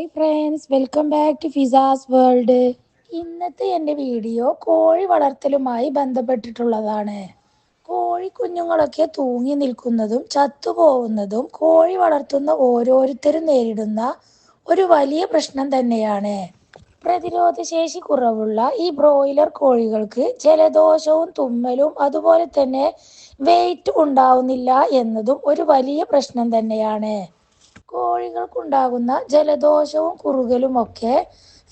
Hi friends welcome back to Fizas world ഇന്നത്തെ എന്റെ video കോഴി വളർത്തലുമായി ബന്ധപ്പെട്ടിട്ടുള്ളതാണ്. കോഴി കുഞ്ഞുങ്ങളൊക്കെ തൂങ്ങി നിൽക്കുന്നതും ചത്തുപോകുന്നതും കോഴി വളർത്തുന്ന ഓരോരുത്തരും നേരിടുന്ന ഒരു വലിയ പ്രശ്നം തന്നെയാണ്. പ്രതിരോധശേഷി കുറവുള്ള ഈ ബ്രോയിലർ കോഴികൾക്ക് ജലദോഷവും തുമ്മലും അതുപോലെ തന്നെ വെയിറ്റ് ഉണ്ടാവുന്നില്ല എന്നതും ഒരു വലിയ പ്രശ്നം തന്നെയാണ്. കോഴികൾക്കുണ്ടാകുന്ന ജലദോഷവും കുറുകലുമൊക്കെ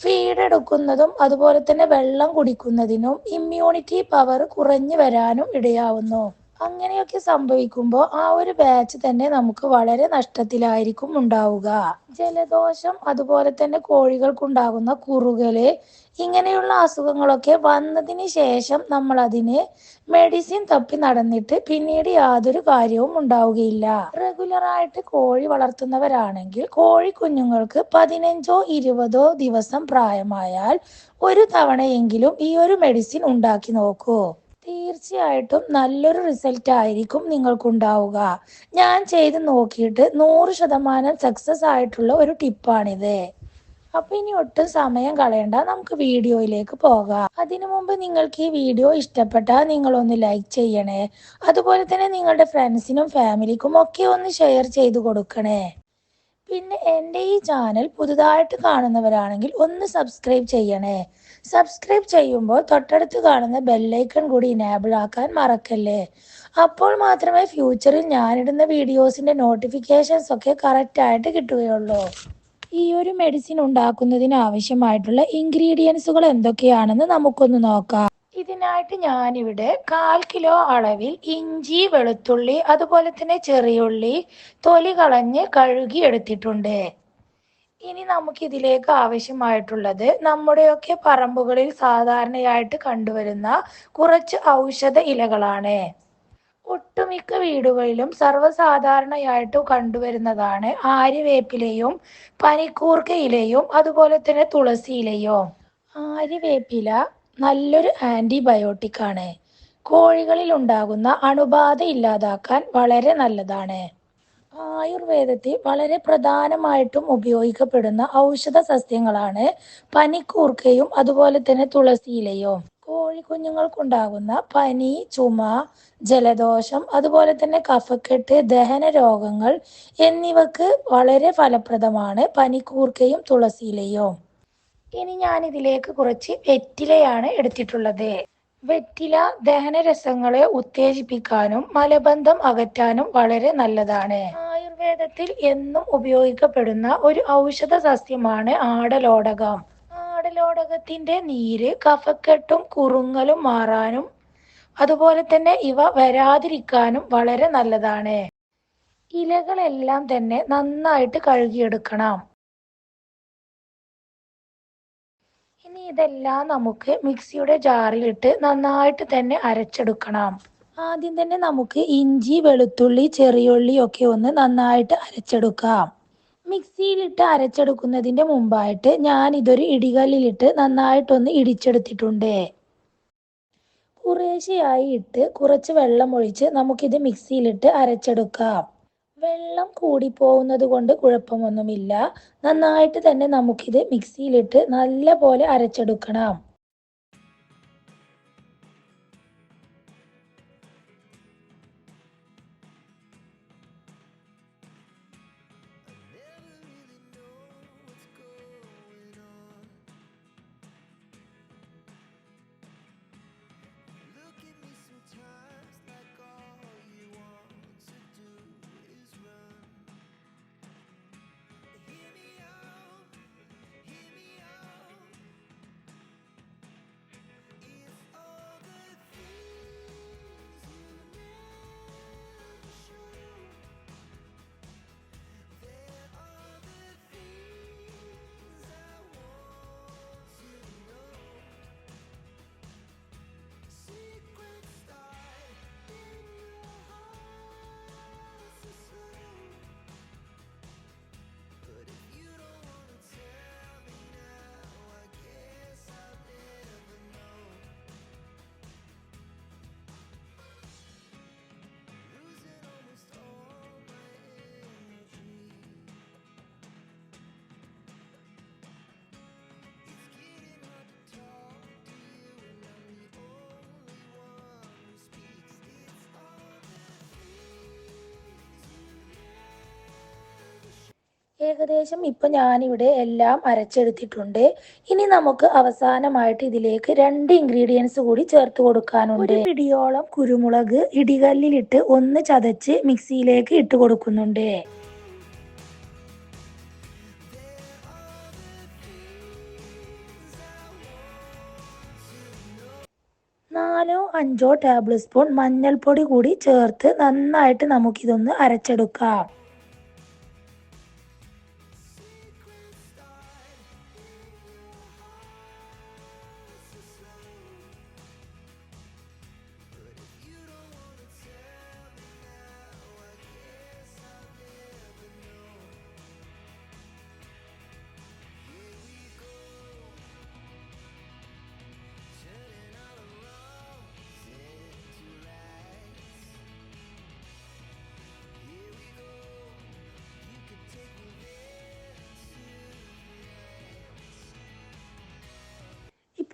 ഫീഡ് എടുക്കുന്നതും അതുപോലെ തന്നെ വെള്ളം കുടിക്കുന്നതിനും ഇമ്മ്യൂണിറ്റി പവർ കുറഞ്ഞു വരാനും ഇടയാവുന്നു. അങ്ങനെയൊക്കെ സംഭവിക്കുമ്പോൾ ആ ഒരു ബാച്ച് തന്നെ നമുക്ക് വളരെ നഷ്ടത്തിലായിരിക്കും ഉണ്ടാവുക. ജലദോഷം അതുപോലെ തന്നെ കോഴികൾക്കുണ്ടാകുന്ന കുറുകൽ ഇങ്ങനെയുള്ള അസുഖങ്ങളൊക്കെ വന്നതിന് ശേഷം നമ്മൾ അതിന് മെഡിസിൻ തപ്പി നടന്നിട്ട് പിന്നീട് യാതൊരു കാര്യവും ഉണ്ടാവുകയില്ല. റെഗുലർ ആയിട്ട് കോഴി വളർത്തുന്നവരാണെങ്കിൽ കോഴി കുഞ്ഞുങ്ങൾക്ക് പതിനഞ്ചോ ഇരുപതോ ദിവസം പ്രായമായാൽ ഒരു തവണയെങ്കിലും ഈ ഒരു മെഡിസിൻ ഉണ്ടാക്കി നോക്കൂ. തീർച്ചയായിട്ടും നല്ലൊരു റിസൾട്ട് ആയിരിക്കും നിങ്ങൾക്കുണ്ടാവുക. ഞാൻ ചെയ്ത് നോക്കിയിട്ട് നൂറ് ശതമാനം സക്സസ് ആയിട്ടുള്ള ഒരു ടിപ്പാണിത് അപ്പൊ ഇനി ഒട്ടും സമയം കളയണ്ട. നമുക്ക് വീഡിയോയിലേക്ക് പോകാം. അതിനു മുമ്പ് നിങ്ങൾക്ക് ഈ വീഡിയോ ഇഷ്ടപ്പെട്ടാൽ നിങ്ങൾ ഒന്ന് ലൈക്ക് ചെയ്യണേ. അതുപോലെ തന്നെ നിങ്ങളുടെ ഫ്രണ്ട്സിനും ഫാമിലിക്കും ഒക്കെ ഒന്ന് ഷെയർ ചെയ്ത് കൊടുക്കണേ. പിന്നെ എന്റെ ഈ ചാനൽ പുതുതായിട്ട് കാണുന്നവരാണെങ്കിൽ ഒന്ന് സബ്സ്ക്രൈബ് ചെയ്യണേ. സബ്സ്ക്രൈബ് ചെയ്യുമ്പോൾ തൊട്ടടുത്ത് കാണുന്ന ബെല്ലൈക്കൺ കൂടി ഇനേബിൾ ആക്കാൻ മറക്കല്ലേ? അപ്പോൾ മാത്രമേ ഫ്യൂച്ചറിൽ ഞാനിടുന്ന വീഡിയോസിന്റെ നോട്ടിഫിക്കേഷൻസ് ഒക്കെ കറക്റ്റായിട്ട് കിട്ടുകയുള്ളൂ. ഈ ഒരു മെഡിസിൻ ഉണ്ടാക്കുന്നതിന് ആവശ്യമായിട്ടുള്ള ഇൻഗ്രീഡിയൻസുകൾ എന്തൊക്കെയാണെന്ന് നമുക്കൊന്ന് നോക്കാം. ഇതിനായിട്ട് ഞാനിവിടെ കാൽ കിലോ അളവിൽ ഇഞ്ചി വെളുത്തുള്ളി അതുപോലെ തന്നെ ചെറിയുള്ളി തൊലി കളഞ്ഞ് കഴുകി എടുത്തിട്ടുണ്ട് ഇനി നമുക്ക് ഇതിലേക്ക് ആവശ്യമായിട്ടുള്ളത് നമ്മുടെയൊക്കെ പറമ്പുകളിൽ സാധാരണയായിട്ട് കണ്ടുവരുന്ന കുറച്ച് ഔഷധ ഇലകളാണ്. ഒട്ടുമിക്ക വീടുകളിലും സർവസാധാരണയായിട്ട് കണ്ടുവരുന്നതാണ് ആര്യവേപ്പിലയും പനിക്കൂർക്ക ഇലയും അതുപോലെ തന്നെ തുളസി ഇലയും. ആര്യവേപ്പില നല്ലൊരു ആന്റിബയോട്ടിക് ആണ് കോഴികളിൽ ഉണ്ടാകുന്ന അണുബാധ ഇല്ലാതാക്കാൻ വളരെ നല്ലതാണ്. ആയുർവേദത്തിൽ വളരെ പ്രധാനമായിട്ടും ഉപയോഗിക്കപ്പെടുന്ന ഔഷധ സസ്യങ്ങളാണ് പനിക്കൂർക്കയും അതുപോലെ തന്നെ തുളസിയിലയും. കോഴിക്കുഞ്ഞുങ്ങൾക്കുണ്ടാകുന്ന പനി ചുമ ജലദോഷം അതുപോലെ തന്നെ കഫക്കെട്ട് ദഹന രോഗങ്ങൾ എന്നിവക്ക് വളരെ ഫലപ്രദമാണ് പനിക്കൂർക്കയും തുളസിയിലയും. ഇനി ഞാൻ ഇതിലേക്ക് കുറച്ച് വെറ്റിലയാണ് എടുത്തിട്ടുള്ളത്. വെറ്റില ദഹനരസങ്ങളെ ഉത്തേജിപ്പിക്കാനും മലബന്ധം അകറ്റാനും വളരെ നല്ലതാണ്. ആയുർവേദത്തിൽ എന്നും ഉപയോഗിക്കപ്പെടുന്ന ഒരു ഔഷധ സസ്യമാണ് ആടലോടകം. ആടലോടകത്തിന്റെ നീര് കഫക്കെട്ടും കുറുങ്ങലും മാറാനും അതുപോലെ തന്നെ ഇവ വരാതിരിക്കാനും വളരെ നല്ലതാണ്. ഇലകളെല്ലാം തന്നെ നന്നായിട്ട് കഴുകിയെടുക്കണം. ഇനി ഇതെല്ലാം നമുക്ക് മിക്സിയുടെ ജാറിലിട്ട് നന്നായിട്ട് തന്നെ അരച്ചെടുക്കണം. ആദ്യം തന്നെ നമുക്ക് ഇഞ്ചി വെളുത്തുള്ളി ചെറിയുള്ളി ഒക്കെ ഒന്ന് നന്നായിട്ട് അരച്ചെടുക്കാം. മിക്സിയിലിട്ട് അരച്ചെടുക്കുന്നതിന്റെ മുമ്പായിട്ട് ഞാൻ ഇതൊരു ഇടികല്ലിലിട്ട് നന്നായിട്ടൊന്ന് ഇടിച്ചെടുത്തിട്ടുണ്ട്. കുറേശ്ശെയായി ഇട്ട് കുറച്ച് വെള്ളം ഒഴിച്ച് നമുക്കിത് മിക്സിയിലിട്ട് അരച്ചെടുക്കാം. വെള്ളം കൂടിപ്പോകുന്നത് കൊണ്ട് കുഴപ്പമൊന്നുമില്ല. നന്നായിട്ട് തന്നെ നമുക്കിത് മിക്സിയിലിട്ട് നല്ല പോലെ അരച്ചെടുക്കണം. ഏകദേശം ഇപ്പം ഞാനിവിടെ എല്ലാം അരച്ചെടുത്തിട്ടുണ്ട്. ഇനി നമുക്ക് അവസാനമായിട്ട് ഇതിലേക്ക് രണ്ട് ഇൻഗ്രീഡിയൻസ് കൂടി ചേർത്ത് കൊടുക്കാനുണ്ട്. ഇടിയോളം കുരുമുളക് ഇടികല്ലിലിട്ട് ഒന്ന് ചതച്ച് മിക്സിയിലേക്ക് ഇട്ട് കൊടുക്കുന്നുണ്ട്. നാലോ അഞ്ചോ ടേബിൾ സ്പൂൺ മഞ്ഞൾപ്പൊടി കൂടി ചേർത്ത് നന്നായിട്ട് നമുക്കിതൊന്ന് അരച്ചെടുക്കാം.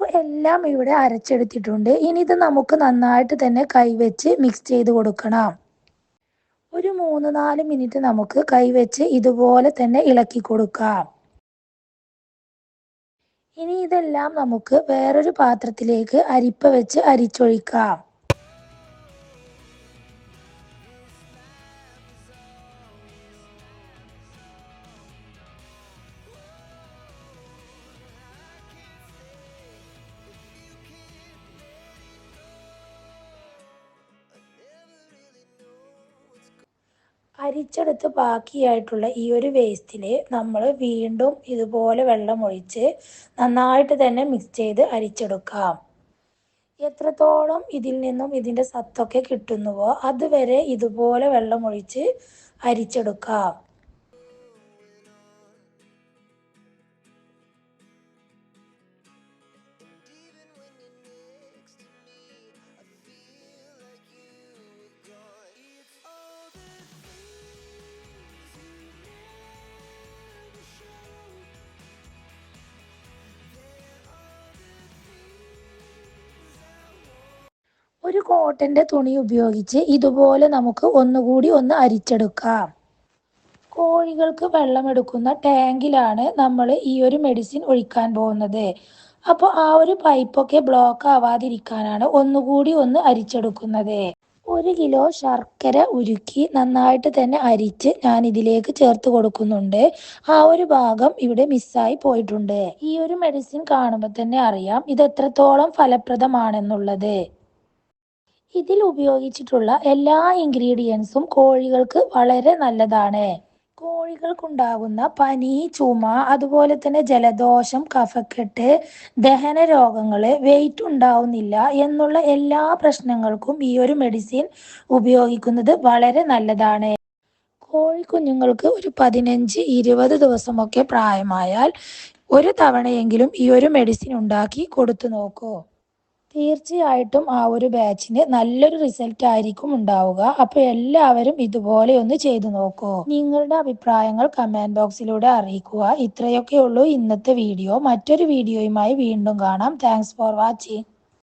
ഇപ്പോൾ എല്ലാം ഇവിടെ അരച്ചെടുത്തിട്ടുണ്ട്. ഇനി ഇത് നമുക്ക് നന്നായിട്ട് തന്നെ കൈവച്ച് മിക്സ് ചെയ്ത് കൊടുക്കണം. ഒരു മൂന്ന് നാല് മിനിറ്റ് നമുക്ക് കൈവച്ച് ഇതുപോലെ തന്നെ ഇളക്കി കൊടുക്കാം. ഇനി ഇതെല്ലാം നമുക്ക് വേറൊരു പാത്രത്തിലേക്ക് അരിപ്പ വെച്ച് അരിച്ചൊഴിക്കാം. അരിച്ചെടുത്ത് ബാക്കിയായിട്ടുള്ള ഈ ഒരു വേസ്റ്റിൽ നമ്മൾ വീണ്ടും ഇതുപോലെ വെള്ളമൊഴിച്ച് നന്നായിട്ട് തന്നെ മിക്സ് ചെയ്ത് അരിച്ചെടുക്കാം. എത്രത്തോളം ഇതിൽ നിന്നും ഇതിന്റെ സത്തൊക്കെ കിട്ടുന്നുവോ അതുവരെ ഇതുപോലെ വെള്ളമൊഴിച്ച് അരിച്ചെടുക്കാം. ഒരു കോട്ടന്റെ തുണി ഉപയോഗിച്ച് ഇതുപോലെ നമുക്ക് ഒന്നുകൂടി ഒന്ന് അരിച്ചെടുക്കാം. കോഴികൾക്ക് വെള്ളമെടുക്കുന്ന ടാങ്കിലാണ് നമ്മൾ ഈ ഒരു മെഡിസിൻ ഒഴിക്കാൻ പോകുന്നത്. അപ്പോൾ ആ ഒരു പൈപ്പൊക്കെ ബ്ലോക്ക് ആവാതിരിക്കാനാണ് ഒന്നുകൂടി ഒന്ന് അരിച്ചെടുക്കുന്നത്. ഒരു കിലോ ശർക്കര ഉരുക്കി നന്നായിട്ട് തന്നെ അരിച്ച് ഞാൻ ഇതിലേക്ക് ചേർത്ത് കൊടുക്കുന്നുണ്ട്. ആ ഒരു ഭാഗം ഇവിടെ മിസ്സായി പോയിട്ടുണ്ട്. ഈ ഒരു മെഡിസിൻ കാണുമ്പോൾ തന്നെ അറിയാം ഇത് എത്രത്തോളം ഫലപ്രദമാണെന്നുള്ളത്. ഇതിൽ ഉപയോഗിച്ചിട്ടുള്ള എല്ലാ ഇൻഗ്രീഡിയൻസും കോഴികൾക്ക് വളരെ നല്ലതാണ്. കോഴികൾക്കുണ്ടാകുന്ന പനി ചുമ അതുപോലെ തന്നെ ജലദോഷം കഫക്കെട്ട് ദഹന രോഗങ്ങൾ വെയിറ്റ് ഉണ്ടാവുന്നില്ല എന്നുള്ള എല്ലാ പ്രശ്നങ്ങൾക്കും ഈ ഒരു മെഡിസിൻ ഉപയോഗിക്കുന്നത് വളരെ നല്ലതാണ്. കോഴിക്കുഞ്ഞുങ്ങൾക്ക് ഒരു പതിനഞ്ച് ഇരുപത് ദിവസമൊക്കെ പ്രായമായാൽ ഒരു തവണയെങ്കിലും ഈ ഒരു മെഡിസിൻ ഉണ്ടാക്കി കൊടുത്തു നോക്കൂ. തീർച്ചയായിട്ടും ആ ഒരു ബാച്ചിന് നല്ലൊരു റിസൾട്ട് ആയിരിക്കും ഉണ്ടാവുക. അപ്പോൾ എല്ലാവരും ഇതുപോലെ ഒന്ന് ചെയ്തു നോക്കൂ. നിങ്ങളുടെ അഭിപ്രായങ്ങൾ കമന്റ് ബോക്സിലൂടെ അറിയിക്കുക. ഇത്രയൊക്കെ ഉള്ളൂ ഇന്നത്തെ വീഡിയോ മറ്റൊരു വീഡിയോയുമായി വീണ്ടും കാണാം. Thanks for watching